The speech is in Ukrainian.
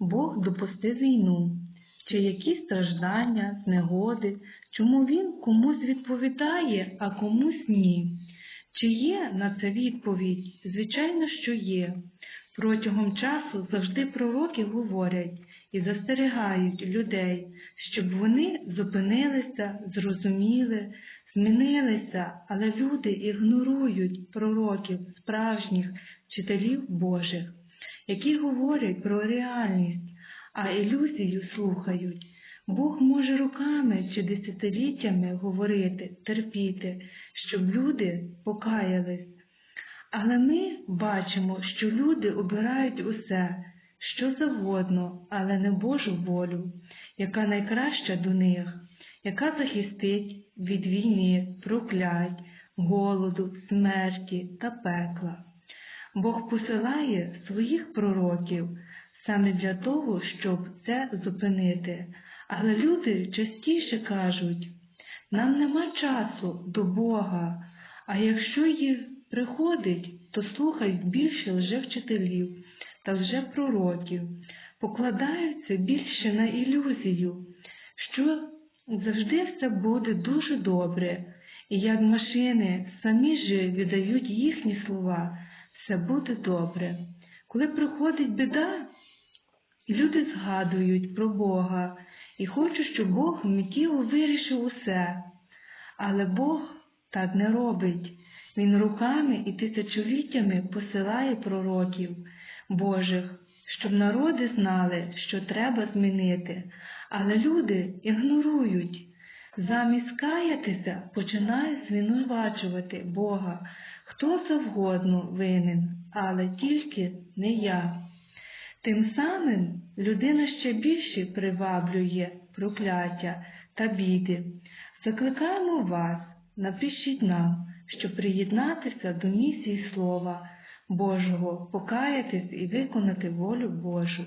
Бог допустив війну, чи які страждання, знегоди, чому він комусь відповідає, а комусь ні. Чи є на це відповідь? Звичайно, що є. Протягом часу завжди пророки говорять і застерігають людей, щоб вони зупинилися, зрозуміли, змінилися, але люди ігнорують пророків, справжніх вчителів Божих, які говорять про реальність, а ілюзію слухають. Бог може роками чи десятиліттями говорити, терпіти, щоб люди покаялись. Але ми бачимо, що люди обирають усе, що завгодно, але не Божу волю, яка найкраща до них, яка захистить від війни, проклять, голоду, смерті та пекла. Бог посилає своїх пророків саме для того, щоб це зупинити. Але люди частіше кажуть, нам нема часу до Бога, а якщо і приходить, то слухають більше лжевчителів та лжепророків, покладаються більше на ілюзію, що завжди все буде дуже добре, і як машини самі же віддають їхні слова, все буде добре. Коли приходить біда, люди згадують про Бога і хочуть, щоб Бог миттєво вирішив усе. Але Бог так не робить. Він руками і тисячоліттями посилає пророків Божих, щоб народи знали, що треба змінити, але люди ігнорують. Замість каятися починають звинувачувати Бога, хто завгодно винен, але тільки не я. Тим самим людина ще більше приваблює прокляття та біди. Закликаємо вас, напишіть нам, щоб приєднатися до місії Слова Божого, покаятись і виконати волю Божу.